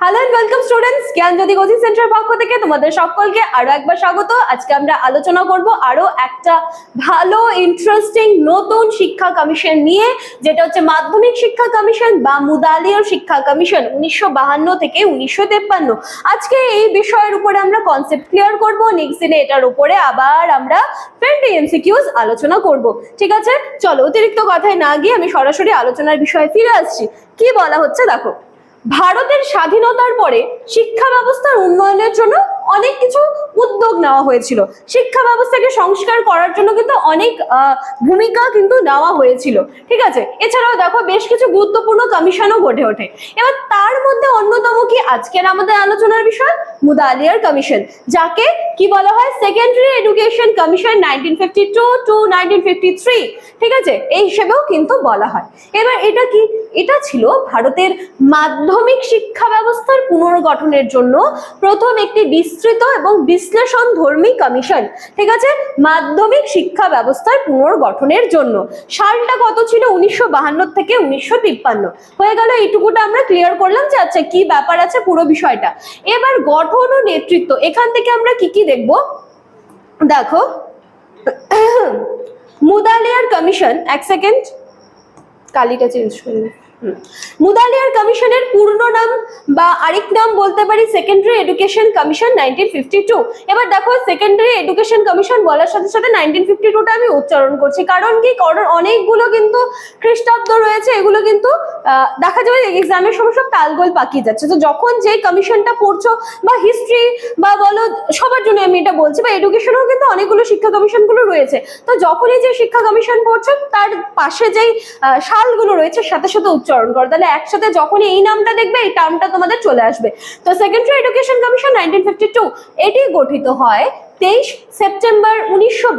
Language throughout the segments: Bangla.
Hello and welcome students Gyanjyoti coaching centre পক্ষ থেকে তোমাদের সকলকে আরও একবার স্বাগত। আজকে আমরা আলোচনা করব আরও একটা ভালো ইন্টারেস্টিং নতুন শিক্ষা কমিশন নিয়ে, যেটা হচ্ছে মাধ্যমিক শিক্ষা কমিশন বা মুদালিয়ার শিক্ষা কমিশন উনিশশো থেকে উনিশশো আজকে এই বিষয়ের উপরে আমরা কনসেপ্ট ক্লিয়ার করব নেক্সট দিনে এটার উপরে আবার আমরা ফ্রেন্ড এমসিকিউজ আলোচনা করব। ঠিক আছে? চলো, অতিরিক্ত কথায় না গিয়ে আমি সরাসরি আলোচনার বিষয়ে ফিরে আসছি। কি বলা হচ্ছে দেখো। ভারতের স্বাধীনতার পরে শিক্ষা ব্যবস্থার উন্নয়নের জন্য অনেক কিছু উদ্যোগ নেওয়া হয়েছিল। শিক্ষা ব্যবস্থাকে সংস্কার করার জন্য কিন্তু অনেক ভূমিকা কিন্তু নেওয়া হয়েছিল। ঠিক আছে? এছাড়াও দেখো, বেশ কিছু গুরুত্বপূর্ণ কমিশনও গড়ে ওঠে। এবার তার মধ্যে অন্যতম কি? আজকের আমাদের আলোচনার বিষয় মুদালিয়ার কমিশন যাকে কি বলা হয়? Secondary education commission nineteen fifty two to nineteen fifty three ঠিক আছে? এই হিসেবেও কিন্তু বলা হয়। এবার এটা কি? এটা ছিল ভারতের মাধ্যমিক শিক্ষা ব্যবস্থার পুনর্গঠনের জন্য প্রথম একটি বিস্তৃত এবং বিশ্লেষণ ধর্মী কমিশন ঠিক আছে? মাধ্যমিক শিক্ষা ব্যবস্থার পুনর্গঠনের জন্য। সালটা কত ছিল? উনিশশো থেকে উনিশশো তিপ্পান্ন। হয়ে গেল, এইটুকুটা আমরা ক্লিয়ার করলাম যে আচ্ছা কি ব্যাপার আছে পুরো বিষয়টা। এবার গঠন ও নেতৃত্ব, এখান থেকে আমরা কি কি দেখব? দেখো, মুদালিয়ার কমিশন এক সেকেন্ড কালিটা চেঞ্জ করে নে। হুম। মুদালিয়ার কমিশনের পূর্ণ নাম বা আরেক নাম বলতে পারি সেকেন্ডারি এডুকেশন কমিশন নাইনটিন এবার দেখো সেকেন্ডারি এডুকেশন কমিশন বলার সাথে সাথে নাইনটিন ফিফটি আমি উচ্চারণ করছি। কারণ কি? কারণ অনেকগুলো কিন্তু খ্রিস্টাব্দ রয়েছে, এগুলো কিন্তু দেখা যাবে এক্সামের সময় সব তালগোল পাকিয়ে যাচ্ছে। তো যখন যে কমিশনটা পড়ছো বা হিস্ট্রি বা বলো, সবার জন্য আমি এটা বলছি, বা এডুকেশনেও কিন্তু অনেকগুলো শিক্ষা কমিশনগুলো রয়েছে। তো যখনই যে শিক্ষা কমিশন পড়ছো, তার পাশে যেই সালগুলো রয়েছে, সাথে সাথে উচ্চারণ করো। তাহলে একসাথে যখনই এই নামটা দেখবে, এই টার্মটা তোমাদের চলে আসবে। তো secondary education commission nineteen fifty two এটি গঠিত হয় তেইশ সেপ্টেম্বর উনিশশো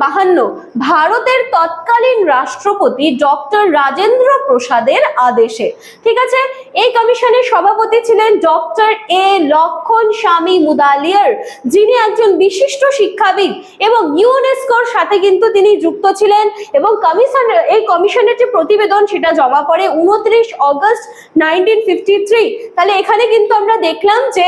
ভারতের তৎকালীন রাষ্ট্রপতি ডক্টর রাজেন্দ্র প্রসাদের আদেশে। ঠিক আছে? এই কমিশনের সভাপতি ছিলেন ডক্টর এ লক্ষণ স্বামী মুদালিয়ার, যিনি একজন বিশিষ্ট শিক্ষাবিদ এবং ইউনেস্কোর সাথে কিন্তু তিনি যুক্ত ছিলেন এবং কমিশন, এই কমিশনের যে প্রতিবেদন সেটা জমা পড়ে উনত্রিশ অগস্ট নাইনটিন তাহলে এখানে কিন্তু আমরা দেখলাম যে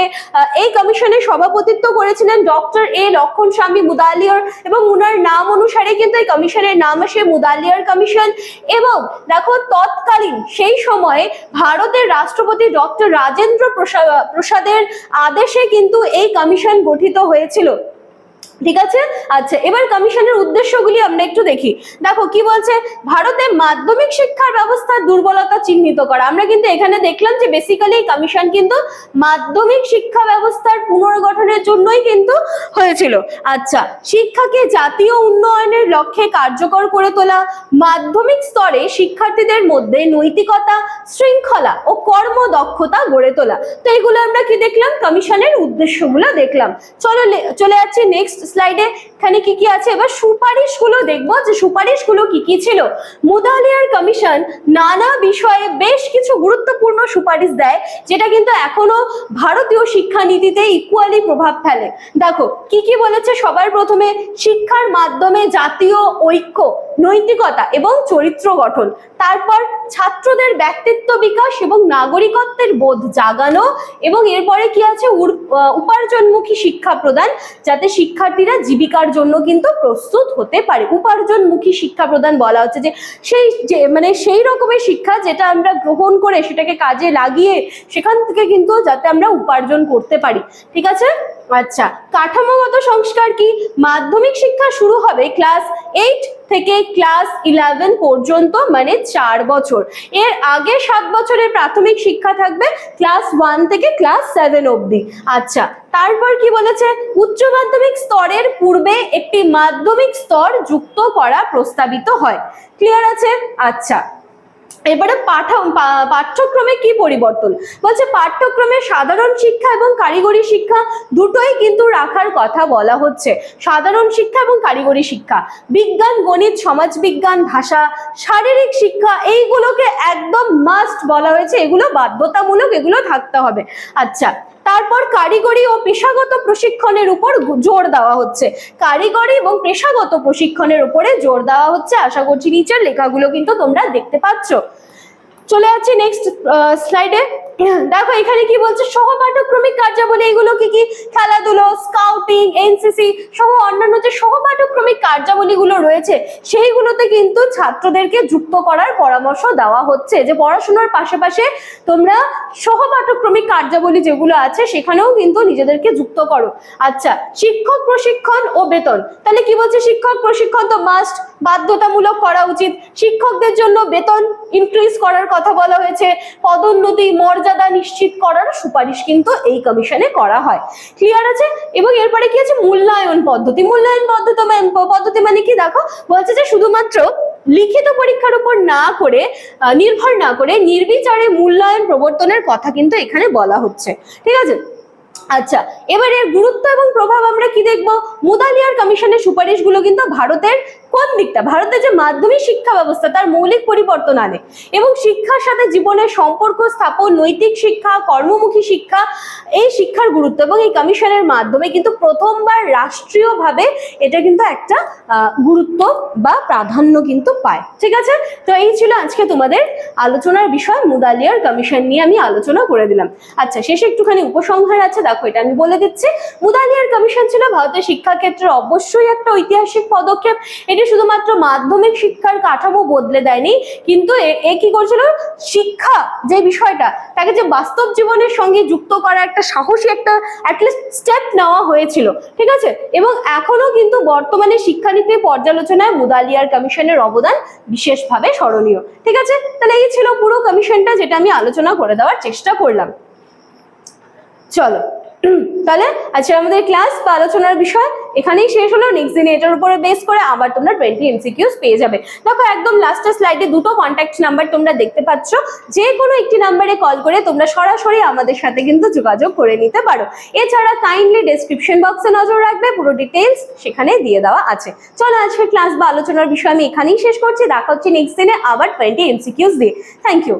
এই কমিশনের সভাপতিত্ব করেছিলেন ডক্টর এ লক্ষণ স্বামী মুদালিয়ার এবং উনার নাম অনুসারে কিন্তু এই কমিশনের নাম আসে মুদালিয়ার কমিশন। এবং দেখো, তৎকালীন সেই সময়ে ভারতের রাষ্ট্রপতি ডক্টর রাজেন্দ্র প্রসা- প্রসাদের আদেশে কিন্তু এই কমিশন গঠিত হয়েছিল। ঠিক আছে? আচ্ছা এবার কমিশনের উদ্দেশ্যগুলি আমরা একটু দেখি। দেখো, কি বলছে? ভারতে মাধ্যমিক শিক্ষার ব্যবস্থার দুর্বলতা চিহ্নিত করা। আমরা কিন্তু এখানে দেখলাম যে বেসিক্যালি এই কমিশন কিন্তু মাধ্যমিক শিক্ষা ব্যবস্থার পুনর্গঠনের জন্যই কিন্তু হয়েছিল। আচ্ছা শিক্ষাকে জাতীয় উন্নয়নের লক্ষ্যে কার্যকর করে তোলা, মাধ্যমিক স্তরে শিক্ষার্থীদের মধ্যে নৈতিকতা, শৃঙ্খলা ও কর্মদক্ষতা গড়ে তোলা। তো এগুলো আমরা কি দেখলাম? কমিশনের উদ্দেশ্যগুলো দেখলাম। চলো চলে যাচ্ছি নেক্সট স্লাইডে এখানে কি কি আছে? এবার সুপারিশগুলো দেখব যে সুপারিশগুলো কি কি ছিল। মুদালিয়ার কমিশন নানা বিষয়ে বেশ কিছু গুরুত্বপূর্ণ সুপারিশ দেয়, যেটা কিন্তু এখনও ভারতীয় শিক্ষানীতিতে ইকুয়ালি প্রভাব ফেলে। দেখো, কি কি বলেছে? সবার প্রথমে শিক্ষার মাধ্যমে জাতীয় ঐক্য নৈতিকতা এবং চরিত্র গঠন। তারপর ছাত্রদের ব্যক্তিত্ব বিকাশ এবং নাগরিকত্বের বোধ জাগানো এবং এরপরে কি আছে? উপার্জনমুখী শিক্ষা প্রদান, যাতে শিক্ষার্থীরা জীবিকার জন্য কিন্তু প্রস্তুত হতে পারে। উপার্জনমুখী শিক্ষা প্রদান বলা হচ্ছে যে, সেই যে মানে সেই রকমের শিক্ষা যেটা আমরা গ্রহণ করে সেটাকে কাজে লাগিয়ে সেখান থেকে কিন্তু যাতে আমরা উপার্জন করতে পারি। ঠিক আছে? আচ্ছা কাঠামোগত সংস্কার কি? মাধ্যমিক শিক্ষা শুরু হবে ক্লাস এইট থেকে ক্লাস ইলেভেন পর্যন্ত মানে চার বছর। এর আগে সাত বছরের প্রাথমিক শিক্ষা থাকবে ক্লাস ওয়ান থেকে ক্লাস সেভেন অবধি। আচ্ছা তারপর কি বলেছে? উচ্চ মাধ্যমিক স্তরের পূর্বে একটি মাধ্যমিক স্তর যুক্ত করা প্রস্তাবিত হয়। ক্লিয়ার আছে? আচ্ছা। এবারে পাঠা পাঠ্যক্রমে কি পরিবর্তন? বলছে পাঠ্যক্রমে সাধারণ শিক্ষা এবং কারিগরি শিক্ষা দুটোই কিন্তু রাখার কথা বলা হচ্ছে। সাধারণ শিক্ষা এবং কারিগরি শিক্ষা। বিজ্ঞান, গণিত, সমাজবিজ্ঞান, ভাষা, শারীরিক শিক্ষা, এইগুলোকে একদম মাস্ট বলা হয়েছে। এগুলো বাধ্যতামূলক, এগুলো থাকতে হবে। আচ্ছা তারপর কারিগরি ও পেশাগত প্রশিক্ষণের উপর জোর দেওয়া হচ্ছে। কারিগরি এবং পেশাগত প্রশিক্ষণের উপরে জোর দেওয়া হচ্ছে। আশা করছি নিচের লেখাগুলো কিন্তু তোমরা দেখতে পাচ্ছ। চলে যাচ্ছি নেক্সট স্লাইডে দেখো, এখানে কি বলছে? সহপাঠক্রমিক কার্যাবলী, এগুলো কি কি? খেলাধুলো স্কাউটিং এনসিসি সহ অন্যান্য যে সহপাঠক্রমিক কার্যাবলীগুলো রয়েছে, সেইগুলোতে কিন্তু ছাত্রদেরকে যুক্ত করার পরামর্শ দেওয়া হচ্ছে। যে পড়াশোনার পাশাপাশি তোমরা সহপাঠক্রমিক কার্যাবলী যেগুলো আছে, সেখানেও কিন্তু নিজেদেরকে যুক্ত করো। আচ্ছা শিক্ষক প্রশিক্ষণ ও বেতন। তাহলে কি বলছে শিক্ষক প্রশিক্ষণ? তো মাস্ট বাধ্যতামূলক করা উচিত। শিক্ষকদের জন্য বেতন ইনক্রিজ করার কথা বলা হয়েছে। পদোন্নতি মর্যাদা নিশ্চিত করার সুপারিশ কিন্তু এই কমিশনে করা হয়। ক্লিয়ার আছে? এবং এরপরে কি আছে? মূল্যায়ন পদ্ধতি। মূল্যায়ন পদ্ধতি পদ্ধতি মানে কি দেখো? বলছে যে শুধুমাত্র লিখিত পরীক্ষার উপর না করে নির্ভর না করে নির্বিচারে মূল্যায়ন প্রবর্তনের কথা কিন্তু এখানে বলা হচ্ছে। ঠিক আছে? আচ্ছা এবার এর গুরুত্ব এবং প্রভাব আমরা কি দেখব? মুদালিয়ার কমিশনের সুপারিশগুলো কিন্তু ভারতের কোন দিকটা? ভারতের যে মাধ্যমিক শিক্ষা ব্যবস্থা, তার মৌলিক পরিবর্তন আনে এবং শিক্ষার সাথে জীবনের সম্পর্ক স্থাপন, নৈতিক শিক্ষা, কর্মমুখী শিক্ষা, এই শিক্ষার গুরুত্ব এবং এই কমিশনের মাধ্যমে কিন্তু প্রথমবার রাষ্ট্রীয়ভাবে এটা কিন্তু একটা গুরুত্ব বা প্রাধান্য কিন্তু পায়। ঠিক আছে? তো এই ছিল আজকে তোমাদের আলোচনার বিষয়, মুদালিয়ার কমিশন নিয়ে আমি আলোচনা করে দিলাম। আচ্ছা শেষে একটুখানি উপসংহার আছে, দেখো এটা আমি বলে দিচ্ছি। মুদালিয়ার কমিশন ছিল ভারতের শিক্ষাক্ষেত্রে অবশ্যই একটা ঐতিহাসিক পদক্ষেপ। এটি শুধুমাত্র মাধ্যমিক শিক্ষার কাঠামো বদলে দেয়নি, কিন্তু এ কি করছিল? শিক্ষা যে বিষয়টা, তাকে যে বাস্তব জীবনের সঙ্গে যুক্ত করা একটা সাহসী একটা অ্যাটলিস্ট স্টেপ নেওয়া হয়েছিল, ঠিক আছে? এবং এখনও কিন্তু বর্তমানে শিক্ষানীতি পর্যালোচনায় মুদালিয়ার কমিশনের অবদান বিশেষভাবে স্মরণীয়, ঠিক আছে? তাহলে এই ছিল পুরো কমিশনটা যেটা আমি আলোচনা করে দেওয়ার চেষ্টা করলাম। চলো, তাহলে আজকে আমাদের ক্লাস বা আলোচনার বিষয় এখানেই শেষ হলো নেক্সট দিন এটার উপরে বেস করে আবার তোমরা টোয়েন্টি এমসিকিউস পেয়ে যাবে। দেখো, একদম লাস্টের স্লাইডে দুটো কন্ট্যাক্ট নাম্বার তোমরা দেখতে পাচ্ছ। যে কোনো একটি নাম্বারে কল করে তোমরা সরাসরি আমাদের সাথে কিন্তু যোগাযোগ করে নিতে পারো। এছাড়া কাইন্ডলি ডেসক্রিপশন বক্সে নজর রাখবে, পুরো ডিটেলস সেখানে দিয়ে দেওয়া আছে। চলো আজকে ক্লাস বা আলোচনার বিষয় আমি এখানেই শেষ করছি। দেখা হচ্ছে নেক্সট দিনে আবার টোয়েন্টি এমসিকিউস দিয়ে। Thank you